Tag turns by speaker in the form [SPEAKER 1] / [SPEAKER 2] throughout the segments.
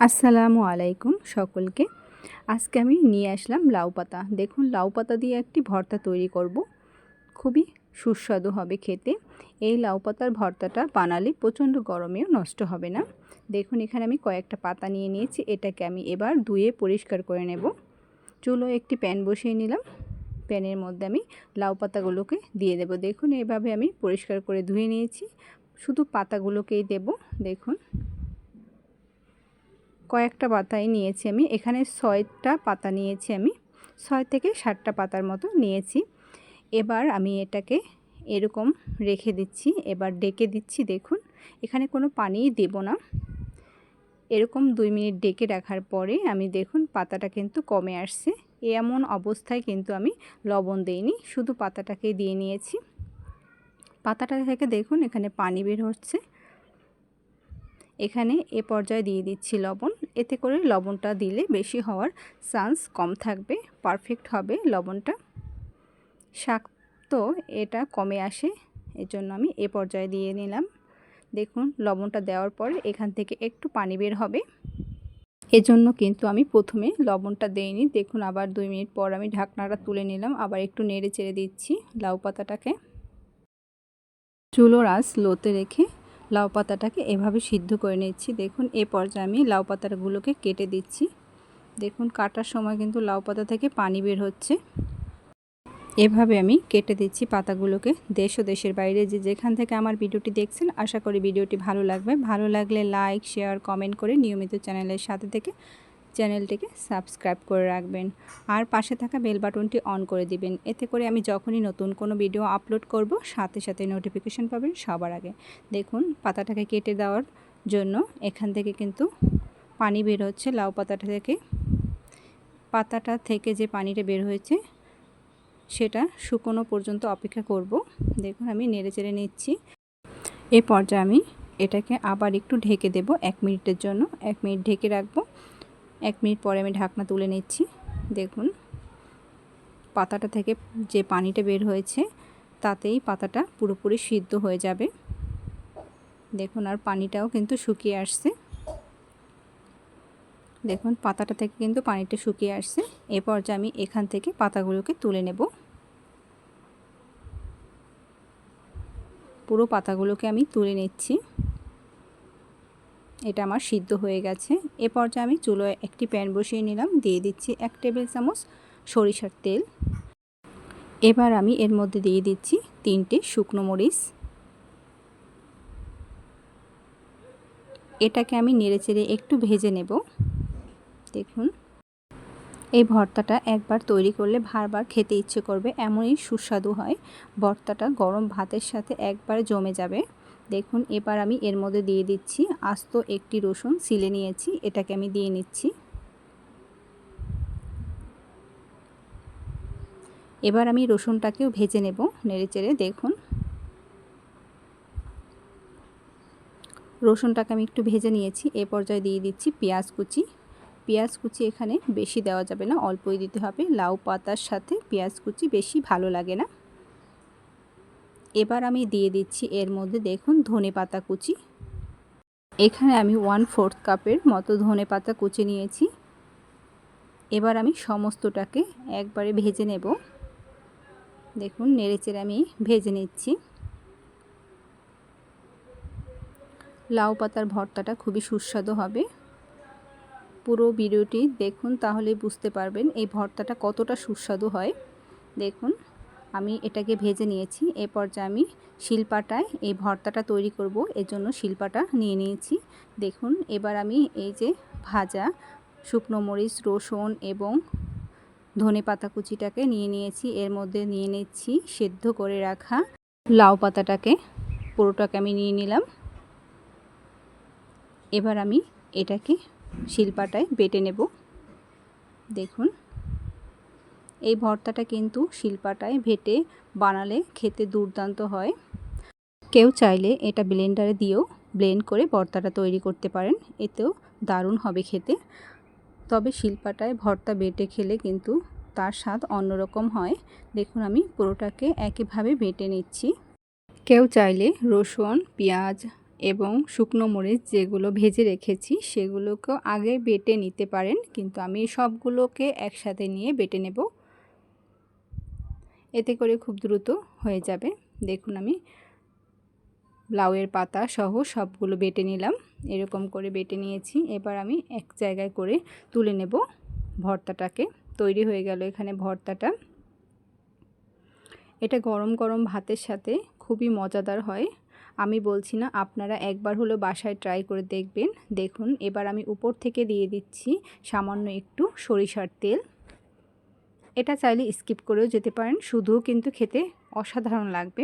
[SPEAKER 1] আসসালামু আলাইকুম সকলকে। আজকে আমি নিয়ে আসলাম লাউ পাতা। দেখুন, লাউ পাতা দিয়ে একটি ভর্তা তৈরি করব। খুবই সুস্বাদু হবে খেতে। এই লাউ পাতার ভর্তাটা বানালে প্রচণ্ড গরমেও নষ্ট হবে না। দেখুন, এখানে আমি কয়েকটা পাতা নিয়ে নিয়েছি। এটাকে আমি এবার ধুয়ে পরিষ্কার করে নেব। চুলো একটি প্যান বসিয়ে নিলাম। প্যানের মধ্যে আমি লাউ পাতাগুলোকে দিয়ে দেব। দেখুন, এভাবে আমি পরিষ্কার করে ধুয়ে নিয়েছি। শুধু পাতাগুলোকেই দেব। দেখুন। কয়েকটা পাতাই নিয়েছি আমি। এখানে ছয়টা পাতা নিয়েছি আমি। ছয় থেকে ষাটটা পাতার মতো নিয়েছি। এবার আমি এটাকে এরকম রেখে দিচ্ছি। এবার ডেকে দিচ্ছি, দেখুন। এখানে কোনো পানিই দেব না। এরকম দুই মিনিট ডেকে রাখার পরে আমি, দেখুন, পাতাটা কিন্তু কমে আসছে। এমন অবস্থায় কিন্তু আমি লবণ দেইনি, শুধু পাতাটাকে দিয়ে নিয়েছি। পাতাটা থেকে, দেখুন, এখানে পানি বের হচ্ছে। এখানে এ পর্যায়ে দিয়ে দিচ্ছি লবণ। এতে করে লবণটা দিলে বেশি হওয়ার চান্স কম থাকবে পারফেক্ট হবে লবণটা। শাক তো এটা কমে আসে, এজন্য আমি এ পর্যায়ে দিয়ে নিলাম। দেখুন, লবণটা দেওয়ার পর এখান থেকে একটু পানি বের হবে। এজন্য কিন্তু আমি প্রথমে লবণটা দেইনি। দেখুন, আবার দুই মিনিট পর আমি ঢাকনাটা তুলে নিলাম। আবার একটু নেড়ে চেড়ে দিচ্ছি লাউ পাতাটাকে। চুলোর আঁচ লোতে রেখে লাউ পাতাটাকে এভাবে সিদ্ধ করে নিচ্ছি। দেখুন, এ পর্যায়ে আমি লাউ পাতাগুলোকে কেটে দিচ্ছি। দেখুন, কাটার সময় কিন্তু লাউ পাতা থেকে পানি বের হচ্ছে। এভাবে আমি কেটে দিচ্ছি পাতাগুলোকে। দেশ ও দেশের বাইরে যে যেখান থেকে আমার ভিডিওটি দেখছেন, আশা করি ভিডিওটি ভালো লাগবে। ভালো লাগলে লাইক, শেয়ার, কমেন্ট করে নিয়মিত চ্যানেলের সাথে থেকে চ্যানেলটিকে সাবস্ক্রাইব করে রাখবেন আর পাশে থাকা বেল বাটনটি অন করে দিবেন। এতে করে আমি যখনই নতুন কোনো ভিডিও আপলোড করব, সাথে সাথে নোটিফিকেশান পাবেন সবার আগে। দেখুন, পাতাটাকে কেটে দেওয়ার জন্য এখান থেকে কিন্তু পানি বের হচ্ছে। লাউ পাতাটা থেকে পাতাটা থেকে যে পানিটা বের হয়েছে, সেটা শুকনো পর্যন্ত অপেক্ষা করব। দেখুন, আমি নেড়ে চেড়ে নিচ্ছি। এ পর্যায়ে আমি এটাকে আবার একটু ঢেকে দেব এক মিনিটের জন্য। এক মিনিট ঢেকে রাখব। এক মিনিট পরে আমি ঢাকনা তুলে নিচ্ছি। দেখুন, পাতাটা থেকে যে পানিটা বের হয়েছে, তাতেই পাতাটা পুরোপুরি সিদ্ধ হয়ে যাবে। দেখুন, আর পানিটাও কিন্তু শুকিয়ে আসছে। দেখুন, পাতাটা থেকে কিন্তু পানিটা শুকিয়ে আসছে। এ পর্যায়ে আমি এখান থেকে পাতাগুলোকে তুলে নেব। পুরো পাতাগুলোকে আমি তুলে নিচ্ছি। এটা আমার সিদ্ধ হয়ে গেছে। এ পর্যায়ে আমি চুলোয় একটি প্যান বসিয়ে নিলাম। দিয়ে দিচ্ছি এক টেবিল চামচ সরিষার তেল। এবার আমি এর মধ্যে দিয়ে দিচ্ছি তিনটে শুকনো মরিচ। এটাকে আমি নেড়েচেড়ে একটু ভেজে নেব। দেখুন। এই ভর্তাটা একবার তৈরি করলে বারবার খেতে ইচ্ছে করবে। এমনই সুস্বাদু হয়। ভর্তাটা গরম ভাতের সাথে একবার জমে যাবে। দেখুন, এবার আমি এর মধ্যে দিয়ে দিচ্ছি আস্ত একটি রসুন, সিলে নিয়েছি, এটাকে আমি দিয়ে নিচ্ছি। এবার আমি রসুনটাকেও ভেজে নেব নেড়েচেড়ে, দেখুন। রসুনটাকে আমি একটু ভেজে নিয়েছি, এ পর্যায়ে দিয়ে দিচ্ছি পেঁয়াজ কুচি। পেঁয়াজ কুচি এখানে বেশি দেওয়া যাবে না, অল্পই দিতে হবে। লাউ পাতার সাথে পেঁয়াজ কুচি বেশি ভালো লাগে না। এবার আমি দিয়ে দিচ্ছি এর মধ্যে দেখুন ধনে পাতা কুচি। এখানে আমি ওয়ান ফোর্থ কাপের মতো ধনে পাতা কুচি নিয়েছি। এবার আমি সমস্তটাকে একবারে ভেজে নেব। দেখুন নেড়েচেড়ে আমি ভেজে নিচ্ছি। লাউ পাতার ভর্তাটা খুবই সুস্বাদু হবে। পুরো ভিডিওটি দেখুন তাহলে বুঝতে পারবেন এই ভর্তাটা কতটা সুস্বাদু হয়। দেখুন। আমি এটাকে ভেজে নিয়েছি। এ পর্যায়ে আমি শিলপাটায় এই ভর্তাটা তৈরি করব। এর জন্য শিলপাটা নিয়ে নিয়েছি। দেখুন, এবার আমি এই যে ভাজা শুকনো মরিচ, রসুন এবং ধনে পাতা কুচিটাকে নিয়ে নিয়েছি। এর মধ্যে নিয়ে নিচ্ছি সেদ্ধ করে রাখা লাউ পাতাটাকে। পুরোটাকে আমি নিয়ে নিলাম। এবার আমি এটাকে শিলপাটায় বেটে নেব। দেখুন এই ভর্তাটা কিন্তু শিলপাটায় ভেটে বানালে খেতে দুর্দান্ত হয়। কেউ চাইলে এটা ব্লেন্ডারে দিয়েও ব্লেন্ড করে ভর্তাটা তৈরি করতে পারেন, এতেও দারুণ হবে খেতে। তবে শিলপাটায় ভর্তা বেটে খেলে কিন্তু তার স্বাদ অন্যরকম হয়। দেখুন আমি পুরোটাকে একইভাবে বেটে নিচ্ছি। কেউ চাইলে রসুন, পেঁয়াজ এবং শুকনো মরিচ যেগুলো ভেজে রেখেছি সেগুলোকেও আগে বেটে নিতে পারেন, কিন্তু আমি সবগুলোকে একসাথে নিয়ে বেটে নেব। এতে করে খুব দ্রুত হয়ে যাবে। দেখুন আমি লাউয়ের পাতা সহ সবগুলো বেটে নিলাম। এরকম করে বেটে নিয়েছি। এবার আমি এক জায়গায় করে তুলে নেব ভর্তাটাকে। তৈরি হয়ে গেল এখানে ভর্তাটা। এটা গরম গরম ভাতের সাথে খুবই মজাদার হয়। আমি বলছি না, আপনারা একবার হলো বাসায় ট্রাই করে দেখবেন। দেখুন, এবার আমি উপর থেকে দিয়ে দিচ্ছি সামান্য একটু সরিষার তেল। এটা চাইলে স্কিপ করেও যেতে পারেন, শুধুও কিন্তু খেতে অসাধারণ লাগবে।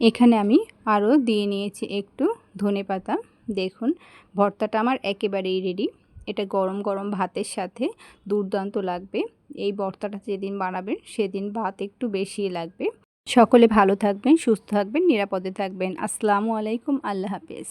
[SPEAKER 1] এখানে আমি আরও দিয়ে নিয়েছি একটু ধনে পাতা। দেখুন, ভর্তাটা আমার একেবারেই রেডি এটা গরম গরম ভাতের সাথে দুর্দান্ত লাগবে। এই ভর্তাটা যেদিন বানাবেন, সেদিন ভাত একটু বেশি লাগবে। সকলে ভালো থাকবেন, সুস্থ থাকবেন, নিরাপদে থাকবেন। আসসালামু আলাইকুম, আল্লাহ হাফেজ।